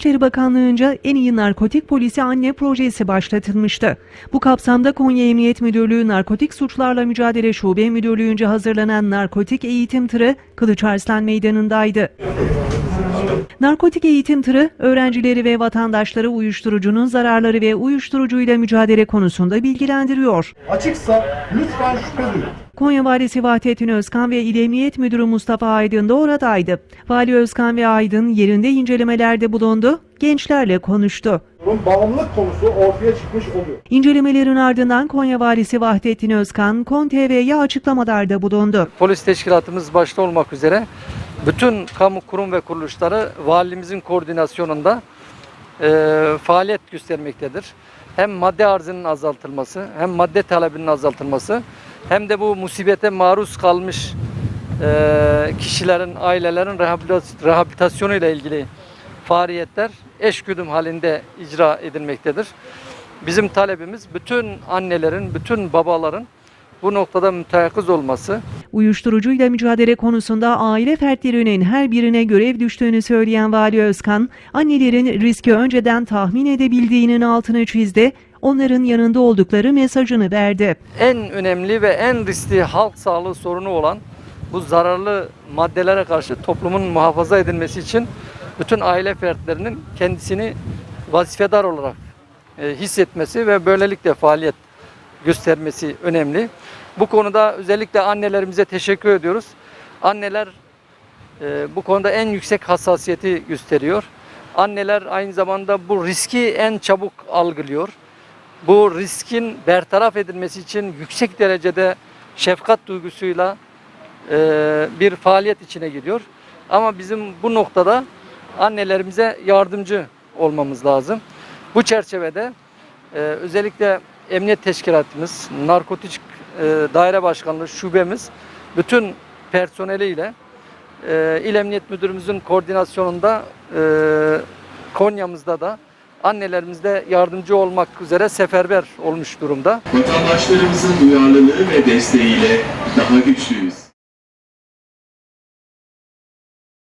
İçişleri Bakanlığı'nca en iyi narkotik polisi anne projesi başlatılmıştı. Bu kapsamda Konya Emniyet Müdürlüğü Narkotik Suçlarla Mücadele Şube Müdürlüğü'nce hazırlanan narkotik eğitim tırı Kılıçarslan Meydanı'ndaydı. Narkotik eğitim tırı öğrencileri ve vatandaşları uyuşturucunun zararları ve uyuşturucuyla mücadele konusunda bilgilendiriyor. Açıksa lütfen şüphe duyun. Konya Valisi Vahdettin Özkan ve İl Emniyet Müdürü Mustafa Aydın da oradaydı. Vali Özkan ve Aydın yerinde incelemelerde bulundu, gençlerle konuştu. Bunun bağımlılık konusu ortaya çıkmış oluyor. İncelemelerin ardından Konya Valisi Vahdettin Özkan, KON TV'ye açıklamalarda bulundu. Polis teşkilatımız başta olmak üzere bütün kamu kurum ve kuruluşları valimizin koordinasyonunda e, faaliyet göstermektedir. Hem madde arzının azaltılması, hem madde talebinin azaltılması, hem de bu musibete maruz kalmış e, kişilerin, ailelerin rehabilitas- rehabilitasyonu ile ilgili faaliyetler eşgüdüm halinde icra edilmektedir. Bizim talebimiz bütün annelerin, bütün babaların bu noktada müteyakkız olması, Uyuşturucuyla mücadele konusunda aile fertlerinin her birine görev düştüğünü söyleyen Vali Özkan, annelerin riski önceden tahmin edebildiğinin altını çizdi, onların yanında oldukları mesajını verdi. en önemli ve en riskli halk sağlığı sorunu olan bu zararlı maddelere karşı toplumun muhafaza edilmesi için bütün aile fertlerinin kendisini vazifedar olarak e, hissetmesi ve böylelikle faaliyet göstermesi önemli. Bu konuda özellikle annelerimize teşekkür ediyoruz. Anneler e, bu konuda en yüksek hassasiyeti gösteriyor. Anneler aynı zamanda bu riski en çabuk algılıyor bu riskin bertaraf edilmesi için yüksek derecede şefkat duygusuyla e, bir faaliyet içine giriyor. Ama bizim bu noktada annelerimize yardımcı olmamız lazım. Bu çerçevede e, özellikle emniyet teşkilatımız, narkotik e, daire başkanlığı şubemiz bütün personeliyle e, İl Emniyet Müdürümüzün koordinasyonunda e, Konya'mızda da annelerimizde yardımcı olmak üzere seferber olmuş durumda. Vatandaşlarımızın duyarlılığı ve desteğiyle daha güçlüyüz.